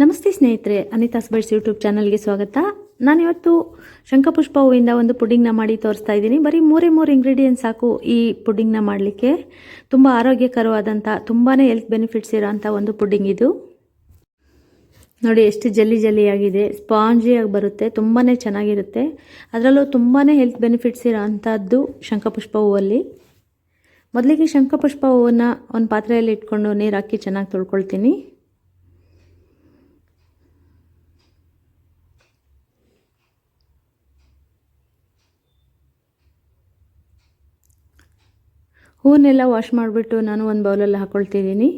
ನಮಸ್ತೆ ಸ್ನೇಹಿತರೆ ಅನಿತಾಸ್ ಬರ್ಸ್ ಯೂಟ್ಯೂಬ್ ಚಾನಲ್ಗೆ ಸ್ವಾಗತ. ನಾನಿವತ್ತು ಶಂಖಪುಷ್ಪ ಹೂವಿಂದ ಒಂದು ಪುಡಿಂಗ್ನ ಮಾಡಿ ತೋರಿಸ್ತಾ ಇದ್ದೀನಿ. ಬರೀ ಮೂರೇ ಮೂರು ಇಂಗ್ರೀಡಿಯೆಂಟ್ಸ್ ಸಾಕು ಈ ಪುಡಿಂಗ್ನ ಮಾಡಲಿಕ್ಕೆ. ತುಂಬ ಆರೋಗ್ಯಕರವಾದಂಥ ತುಂಬಾ ಹೆಲ್ತ್ ಬೆನಿಫಿಟ್ಸ್ ಇರೋಂಥ ಒಂದು ಪುಡಿಂಗ್ ಇದು. ನೋಡಿ, ಎಷ್ಟು ಜಲ್ಲಿ ಜಲ್ಲಿಯಾಗಿದೆ ಸ್ಪಾಂಜಿಯಾಗಿ ಬರುತ್ತೆ ತುಂಬಾ ಚೆನ್ನಾಗಿರುತ್ತೆ. ಅದರಲ್ಲೂ ತುಂಬಾ ಹೆಲ್ತ್ ಬೆನಿಫಿಟ್ಸ್ ಇರೋ ಅಂಥದ್ದು ಶಂಖಪುಷ್ಪ ಹೂವಲ್ಲಿ. ಮೊದಲಿಗೆ ಶಂಖಪುಷ್ಪ ಹೂವನ್ನು ಒಂದು ಪಾತ್ರೆಯಲ್ಲಿ ಇಟ್ಕೊಂಡು ನೀರು ಹಾಕಿ ಚೆನ್ನಾಗಿ ತೊಳ್ಕೊಳ್ತೀನಿ. ಹೂವನ್ನೆಲ್ಲ ವಾಶ್ ಮಾಡಿಬಿಟ್ಟು ನಾನು ಒಂದು ಬೌಲಲ್ಲಿ ಹಾಕ್ಕೊಳ್ತಿದ್ದೀನಿ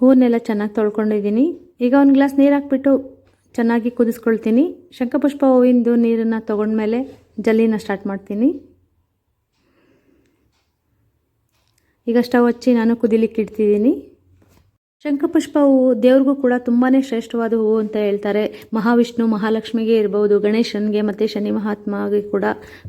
ಹೂವನ್ನೆಲ್ಲ ಚೆನ್ನಾಗಿ ತೊಳ್ಕೊಂಡಿದ್ದೀನಿ. ಈಗ ಒಂದು ಗ್ಲಾಸ್ ನೀರು ಹಾಕ್ಬಿಟ್ಟು ಚೆನ್ನಾಗಿ ಕುದಿಸ್ಕೊಳ್ತೀನಿ. ಶಂಖಪುಷ್ಪ ಹೂವಿಂದು ನೀರನ್ನು ತೊಗೊಂಡ್ಮೇಲೆ ಜಲ್ಲಿನ ಸ್ಟಾರ್ಟ್ ಮಾಡ್ತೀನಿ. ಈಗ ಸ್ಟವ್ ಹಚ್ಚಿ ನಾನು ಕುದಿಲಿಕ್ಕೆ ಇಡ್ತಿದ್ದೀನಿ. ಶಂಖಪುಷ್ಪ ಹೂವು ದೇವ್ರಿಗೂ ಕೂಡ ತುಂಬಾ ಶ್ರೇಷ್ಠವಾದ ಹೂವು ಅಂತ ಹೇಳ್ತಾರೆ. ಮಹಾವಿಷ್ಣು, ಮಹಾಲಕ್ಷ್ಮಿಗೆ ಇರ್ಬೋದು, ಗಣೇಶನಿಗೆ ಮತ್ತು ಶನಿ ಮಹಾತ್ಮಗೆ ಕೂಡ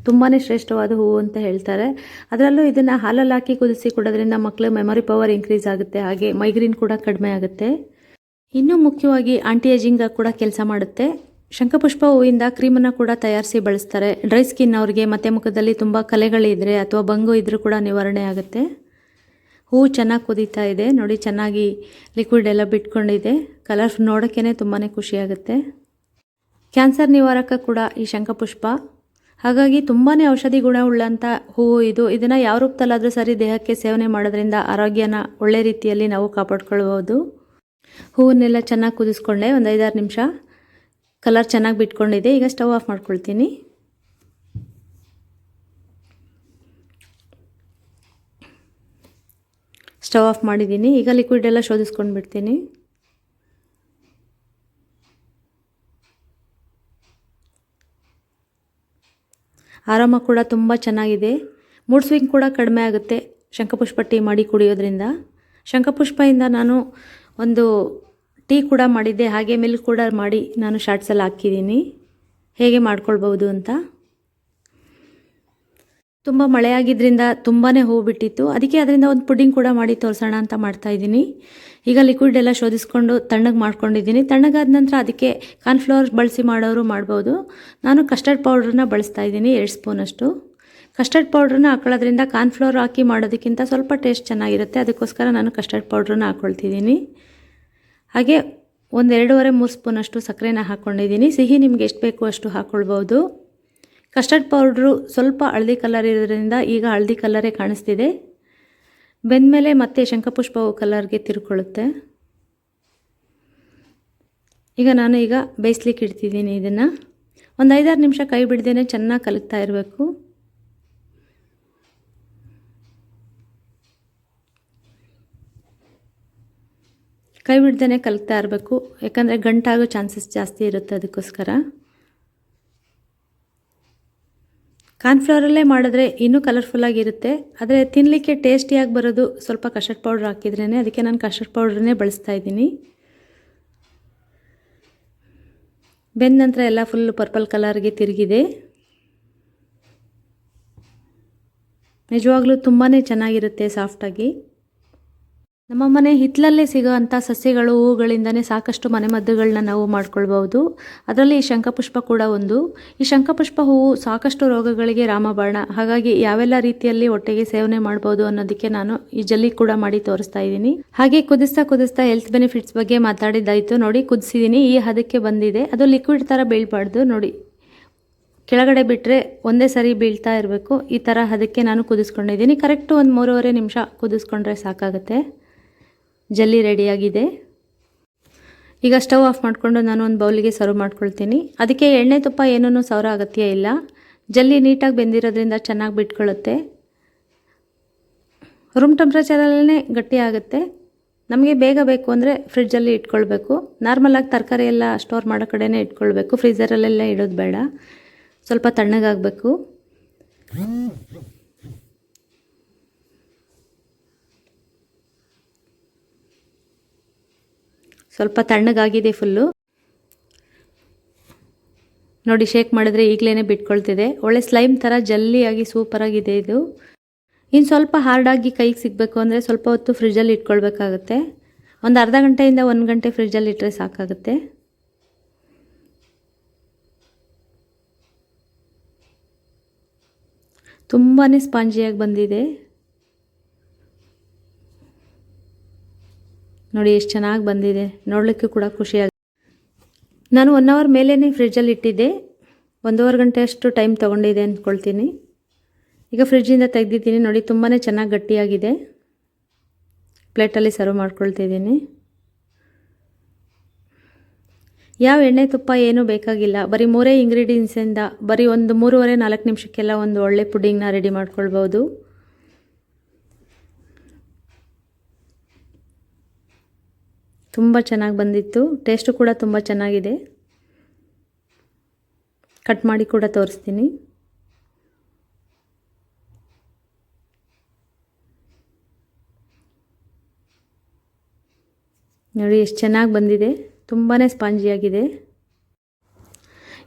ತುಂಬಾ ಶ್ರೇಷ್ಠವಾದ ಹೂವು ಅಂತ ಹೇಳ್ತಾರೆ. ಅದರಲ್ಲೂ ಇದನ್ನು ಹಾಲಲ್ಲಿ ಹಾಕಿ ಕುದಿಸಿ ಕೊಡೋದ್ರಿಂದ ಮಕ್ಕಳ ಮೆಮೊರಿ ಪವರ್ ಇನ್ಕ್ರೀಸ್ ಆಗುತ್ತೆ, ಹಾಗೆ ಮೈಗ್ರೀನ್ ಕೂಡ ಕಡಿಮೆ ಆಗುತ್ತೆ. ಇನ್ನೂ ಮುಖ್ಯವಾಗಿ ಆಂಟಿ ಏಜಿಂಗ್ ಕೂಡ ಕೆಲಸ ಮಾಡುತ್ತೆ. ಶಂಖಪುಷ್ಪ ಹೂವಿಂದ ಕ್ರೀಮನ್ನು ಕೂಡ ತಯಾರಿಸಿ ಬಳಸ್ತಾರೆ. ಡ್ರೈ ಸ್ಕಿನ್ ಅವ್ರಿಗೆ ಮತ್ತೆ ಮುಖದಲ್ಲಿ ತುಂಬ ಕಲೆಗಳಿದ್ರೆ ಅಥವಾ ಬಂಗು ಇದ್ರೂ ಕೂಡ ನಿವಾರಣೆ ಆಗುತ್ತೆ. ಹೂವು ಚೆನ್ನಾಗಿ ಕುದೀತಾ ಇದೆ. ನೋಡಿ, ಚೆನ್ನಾಗಿ ಲಿಕ್ವಿಡ್ ಎಲ್ಲ ಬಿಟ್ಕೊಂಡಿದೆ. ಕಲರ್ ನೋಡೋಕ್ಕೇ ತುಂಬಾ ಖುಷಿಯಾಗುತ್ತೆ. ಕ್ಯಾನ್ಸರ್ ನಿವಾರಕ ಕೂಡ ಈ ಶಂಖಪುಷ್ಪ. ಹಾಗಾಗಿ ತುಂಬಾ ಔಷಧಿ ಗುಣವುಳ್ಳಂಥ ಹೂವು ಇದು. ಇದನ್ನು ಯಾವ ರೂಪದಲ್ಲಾದರೂ ಸರಿ ದೇಹಕ್ಕೆ ಸೇವನೆ ಮಾಡೋದ್ರಿಂದ ಆರೋಗ್ಯನ ಒಳ್ಳೆ ರೀತಿಯಲ್ಲಿ ನಾವು ಕಾಪಾಡ್ಕೊಳ್ಬೋದು ಹೂವನ್ನೆಲ್ಲ ಚೆನ್ನಾಗಿ ಕುದಿಸ್ಕೊಂಡೆ. ಒಂದು ಐದಾರು ನಿಮಿಷ. ಕಲರ್ ಚೆನ್ನಾಗಿ ಬಿಟ್ಕೊಂಡಿದೆ. ಈಗ ಸ್ಟವ್ ಆಫ್ ಮಾಡ್ಕೊಳ್ತೀನಿ. ಸ್ಟವ್ ಆಫ್ ಮಾಡಿದ್ದೀನಿ. ಈಗ ಲಿಕ್ವಿಡ್ ಎಲ್ಲ ಶೋಧಿಸ್ಕೊಂಡು ಬಿಡ್ತೀನಿ. ಆರಾಮ ಕೂಡ ತುಂಬ ಚೆನ್ನಾಗಿದೆ. ಮೂಡ್ ಸ್ವಿಂಗ್ ಕೂಡ ಕಡಿಮೆ ಆಗುತ್ತೆ ಶಂಖಪುಷ್ಪ ಟೀ ಮಾಡಿ ಕುಡಿಯೋದ್ರಿಂದ. ಶಂಖಪುಷ್ಪದಿಂದ ನಾನು ಒಂದು ಟೀ ಕೂಡ ಮಾಡಿದ್ದೆ. ಹಾಗೆ ಮಿಲ್ಕ್ ಕೂಡ ಮಾಡಿ ನಾನು ಶಾರ್ಟ್ಸಲ್ಲಿ ಹಾಕಿದ್ದೀನಿ. ಹೇಗೆ ಮಾಡ್ಕೊಳ್ಬೋದು ಅಂತ? ತುಂಬ ಮಳೆಯಾಗಿದ್ದರಿಂದ ತುಂಬಾ ಹೋಗ್ಬಿಟ್ಟಿತ್ತು ಬಿಟ್ಟಿತ್ತು. ಅದಕ್ಕೆ ಅದರಿಂದ ಒಂದು ಪುಡ್ಡಿಂಗ್ ಕೂಡ ಮಾಡಿ ತೋರಿಸೋಣ ಅಂತ ಮಾಡ್ತಾಯಿದ್ದೀನಿ ಈಗ ಲಿಕ್ವಿಡ್ ಎಲ್ಲ ಶೋಧಿಸ್ಕೊಂಡು ತಣ್ಣಗೆ ಮಾಡ್ಕೊಂಡಿದ್ದೀನಿ. ತಣ್ಣಗಾದ ನಂತರ ಅದಕ್ಕೆ ಕಾರ್ನ್ಫ್ಲವರ್ ಬಳಸಿ ಮಾಡೋರು ಮಾಡ್ಬೋದು. ನಾನು ಕಸ್ಟರ್ಡ್ ಪೌಡ್ರನ್ನ ಬಳಸ್ತಾ ಇದ್ದೀನಿ, ಎರಡು ಸ್ಪೂನಷ್ಟು ಕಸ್ಟರ್ಡ್ ಪೌಡ್ರನ್ನ ಹಾಕೊಳ್ಳೋದ್ರಿಂದ ಕಾರ್ನ್ಫ್ಲವರ್ ಹಾಕಿ ಮಾಡೋದಕ್ಕಿಂತ ಸ್ವಲ್ಪ ಟೇಸ್ಟ್ ಚೆನ್ನಾಗಿರುತ್ತೆ. ಅದಕ್ಕೋಸ್ಕರ ನಾನು ಕಸ್ಟರ್ಡ್ ಪೌಡ್ರನ್ನ ಹಾಕ್ಕೊಳ್ತಿದ್ದೀನಿ ಹಾಗೆ ಒಂದು ಎರಡೂವರೆ ಮೂರು ಸ್ಪೂನಷ್ಟು ಸಕ್ಕರೆನ ಹಾಕ್ಕೊಂಡಿದ್ದೀನಿ ಸಿಹಿ ನಿಮ್ಗೆ ಎಷ್ಟು ಬೇಕು ಅಷ್ಟು ಹಾಕ್ಕೊಳ್ಬೋದು ಕಸ್ಟರ್ಡ್ ಪೌಡ್ರು ಸ್ವಲ್ಪ ಹಳದಿ ಕಲರ್ ಇರೋದ್ರಿಂದ ಈಗ ಹಳದಿ ಕಲರೇ ಕಾಣಿಸ್ತಿದೆ. ಬೆಂದಮೇಲೆ ಮತ್ತೆ ಶಂಖಪುಷ್ಪ ಹೂ ಕಲರ್ಗೆ ತಿರ್ಕೊಳ್ಳುತ್ತೆ. ಈಗ ನಾನು ಈಗ ಬೇಯಿಸ್ಲಿಕ್ಕೆ ಇಡ್ತಿದ್ದೀನಿ ಇದನ್ನು. ಒಂದು ಐದಾರು ನಿಮಿಷ ಕೈ ಬಿಡ್ದೇ ಚೆನ್ನಾಗಿ ಕಲಕ್ತಾ ಇರಬೇಕು. ಕೈ ಬಿಡ್ದೇ ಕಲಕ್ತಾ ಇರಬೇಕು. ಯಾಕಂದರೆ ಗಂಟಾಗೋ ಚಾನ್ಸಸ್ ಜಾಸ್ತಿ ಇರುತ್ತೆ ಅದಕ್ಕೋಸ್ಕರ. ಕಾರ್ನ್ಫ್ಲವರಲ್ಲೇ ಮಾಡಿದ್ರೆ ಇನ್ನೂ ಕಲರ್ಫುಲ್ಲಾಗಿರುತ್ತೆ ಆದರೆ ತಿನ್ನಲಿಕ್ಕೆ ಟೇಸ್ಟಿಯಾಗಿ ಬರೋದು ಸ್ವಲ್ಪ ಕಸ್ಟರ್ಡ್ ಪೌಡ್ರ್ ಹಾಕಿದ್ರೇ ಅದಕ್ಕೆ ನಾನು ಕಸ್ಟರ್ಡ್ ಪೌಡ್ರನ್ನೇ ಬಳಸ್ತಾ ಇದ್ದೀನಿ. ಬೆಂದ ನಂತರ ಎಲ್ಲ ಫುಲ್ ಪರ್ಪಲ್ ಕಲರ್ಗೆ ತಿರುಗಿದೆ. ನಿಜವಾಗ್ಲೂ ತುಂಬಾ ಚೆನ್ನಾಗಿರುತ್ತೆ ಸಾಫ್ಟಾಗಿ ನಮ್ಮ ಮನೆ ಹಿತ್ತಲಲ್ಲೇ ಸಿಗೋವಂಥ ಸಸ್ಯಗಳು ಹೂವುಗಳಿಂದನೇ ಸಾಕಷ್ಟು ಮನೆಮದ್ದುಗಳನ್ನ ನಾವು ಮಾಡ್ಕೊಳ್ಬೋದು ಅದರಲ್ಲಿ ಈ ಶಂಖಪುಷ್ಪ ಕೂಡ ಒಂದು. ಈ ಶಂಖಪುಷ್ಪ ಹೂವು ಸಾಕಷ್ಟು ರೋಗಗಳಿಗೆ ರಾಮಬಾಣ. ಹಾಗಾಗಿ ಯಾವೆಲ್ಲ ರೀತಿಯಲ್ಲಿ ಒಟ್ಟಿಗೆ ಸೇವನೆ ಮಾಡ್ಬೋದು ಅನ್ನೋದಕ್ಕೆ ನಾನು ಈ ಜಲ್ಲಿ ಕೂಡ ಮಾಡಿ ತೋರಿಸ್ತಾ ಇದ್ದೀನಿ. ಹಾಗೆ ಕುದಿಸ್ತಾ ಕುದಿಸ್ತಾ ಹೆಲ್ತ್ ಬೆನಿಫಿಟ್ಸ್ ಬಗ್ಗೆ ಮಾತಾಡಿದ್ದಾಯಿತು. ನೋಡಿ, ಕುದಿಸಿದ್ದೀನಿ. ಈ ಹದಕ್ಕೆ ಬಂದಿದೆ. ಅದು ಲಿಕ್ವಿಡ್ ಥರ ಬೀಳಬಾರ್ದು. ನೋಡಿ, ಕೆಳಗಡೆ ಬಿಟ್ಟರೆ ಒಂದೇ ಸರಿ ಬೀಳ್ತಾ ಇರಬೇಕು. ಈ ಥರ ಅದಕ್ಕೆ ನಾನು ಕುದಿಸ್ಕೊಂಡಿದ್ದೀನಿ. ಕರೆಕ್ಟು ಒಂದು ಮೂರುವರೆ ನಿಮಿಷ ಕುದಿಸ್ಕೊಂಡ್ರೆ ಸಾಕಾಗುತ್ತೆ. ಜಲ್ಲಿ ರೆಡಿಯಾಗಿದೆ. ಈಗ ಸ್ಟವ್ ಆಫ್ ಮಾಡಿಕೊಂಡು ನಾನು ಒಂದು ಬೌಲಿಗೆ ಸರ್ವ್ ಮಾಡ್ಕೊಳ್ತೀನಿ. ಅದಕ್ಕೆ ಎಣ್ಣೆ ತುಪ್ಪ ಏನೂ ಸೌರ ಅಗತ್ಯ ಇಲ್ಲ. ಜಲ್ಲಿ ನೀಟಾಗಿ ಬೆಂದಿರೋದ್ರಿಂದ ಚೆನ್ನಾಗಿ ಬಿಟ್ಕೊಳ್ಳುತ್ತೆ ರೂಮ್ ಟೆಂಪ್ರೇಚರಲ್ಲೇ ಗಟ್ಟಿ ಆಗುತ್ತೆ. ನಮಗೆ ಬೇಗ ಬೇಕು ಅಂದರೆ ಫ್ರಿಡ್ಜಲ್ಲಿ ಇಟ್ಕೊಳ್ಬೇಕು. ನಾರ್ಮಲಾಗಿ ತರಕಾರಿ ಎಲ್ಲ ಸ್ಟೋರ್ ಮಾಡೋ ಕಡೆನೇ ಇಟ್ಕೊಳ್ಬೇಕು. ಫ್ರೀಝರಲ್ಲೆಲ್ಲ ಇಡೋದು ಬೇಡ. ಸ್ವಲ್ಪ ತಣ್ಣಗಾಗಬೇಕು. ಸ್ವಲ್ಪ ತಣ್ಣಗಾಗಿದೆ ಫುಲ್ಲು. ನೋಡಿ, ಶೇಕ್ ಮಾಡಿದ್ರೆ ಈಗಲೇ ಬಿಟ್ಕೊಳ್ತಿದೆ. ಒಳ್ಳೆ ಸ್ಲೈಮ್ ಥರ ಜಲ್ಲಿಯಾಗಿ ಸೂಪರಾಗಿದೆ ಇದು. ಇನ್ನು ಸ್ವಲ್ಪ ಹಾರ್ಡಾಗಿ ಕೈಗೆ ಸಿಗಬೇಕು ಅಂದರೆ ಸ್ವಲ್ಪ ಹೊತ್ತು ಫ್ರಿಜ್ಜಲ್ಲಿ ಇಟ್ಕೊಳ್ಬೇಕಾಗುತ್ತೆ. ಒಂದು ಅರ್ಧ ಗಂಟೆಯಿಂದ ಒಂದು ಗಂಟೆ ಫ್ರಿಜ್ಜಲ್ಲಿ ಇಟ್ಟರೆ ಸಾಕಾಗುತ್ತೆ. ತುಂಬಾ ಸ್ಪಾಂಜಿಯಾಗಿ ಬಂದಿದೆ. ನೋಡಿ ಎಷ್ಟು ಚೆನ್ನಾಗಿ ಬಂದಿದೆ. ನೋಡಲಿಕ್ಕೂ ಕೂಡ ಖುಷಿಯಾಗಿ ನಾನು ಒನ್ ಅವರ್ ಮೇಲೇ ಫ್ರಿಜ್ಜಲ್ಲಿ ಇಟ್ಟಿದ್ದೆ. ಒಂದೂವರೆ ಗಂಟೆ ಅಷ್ಟು ಟೈಮ್ ತೊಗೊಂಡಿದೆ ಅಂದ್ಕೊಳ್ತೀನಿ ಈಗ ಫ್ರಿಜ್ಜಿಂದ ತೆಗೆದಿದ್ದೀನಿ. ನೋಡಿ ತುಂಬಾ ಚೆನ್ನಾಗಿ ಗಟ್ಟಿಯಾಗಿದೆ. ಪ್ಲೇಟಲ್ಲಿ ಸರ್ವ್ ಮಾಡ್ಕೊಳ್ತಿದ್ದೀನಿ. ಯಾವ ಎಣ್ಣೆ ತುಪ್ಪ ಏನೂ ಬೇಕಾಗಿಲ್ಲ. ಬರೀ ಮೂರೇ ಇಂಗ್ರೀಡಿಯೆಂಟ್ಸಿಂದ ಬರೀ ಒಂದು ಮೂರುವರೆ ನಾಲ್ಕು ನಿಮಿಷಕ್ಕೆಲ್ಲ ಒಂದು ಒಳ್ಳೆ ಪುಡಿಂಗ್ನ ರೆಡಿ ಮಾಡ್ಕೊಳ್ಬೋದು ತುಂಬ ಚೆನ್ನಾಗಿ ಬಂದಿತ್ತು. ಟೇಸ್ಟು ಕೂಡ ತುಂಬ ಚೆನ್ನಾಗಿದೆ. ಕಟ್ ಮಾಡಿ ಕೂಡ ತೋರಿಸ್ತೀನಿ. ನೋಡಿ, ಎಷ್ಟು ಚೆನ್ನಾಗಿ ಬಂದಿದೆ. ತುಂಬಾ ಸ್ಪಾಂಜಿಯಾಗಿದೆ.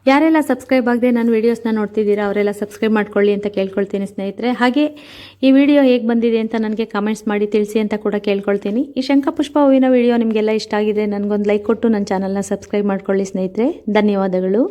ಯಾರೆಲ್ಲ ಸಬ್ಸ್ಕ್ರೈಬ್ ಆಗದೆ ನಾನು ವೀಡಿಯೋಸ್ನ ನೋಡ್ತಿದ್ದೀರಾ, ಅವರೆಲ್ಲ ಸಬ್ಸ್ಕ್ರೈಬ್ ಮಾಡ್ಕೊಳ್ಳಿ ಅಂತ ಕೇಳ್ಕೊಳ್ತೀನಿ ಸ್ನೇಹಿತರೆ. ಹಾಗೆ ಈ ವಿಡಿಯೋ ಹೇಗೆ ಬಂದಿದೆ ಅಂತ ನನಗೆ ಕಮೆಂಟ್ಸ್ ಮಾಡಿ ತಿಳಿಸಿ ಅಂತ ಕೂಡ ಕೇಳ್ಕೊಳ್ತೀನಿ. ಈ ಶಂಖಪುಷ್ಪ ಹೂವಿನ ವಿಡಿಯೋ ನಿಮಗೆಲ್ಲ ಇಷ್ಟ ಆಗಿದೆ, ನನಗೊಂದು ಲೈಕ್ ಕೊಟ್ಟು ನನ್ನ ಚಾನಲ್ನ ಸಬ್ಸ್ಕ್ರೈಬ್ ಮಾಡ್ಕೊಳ್ಳಿ ಸ್ನೇಹಿತರೆ. ಧನ್ಯವಾದಗಳು.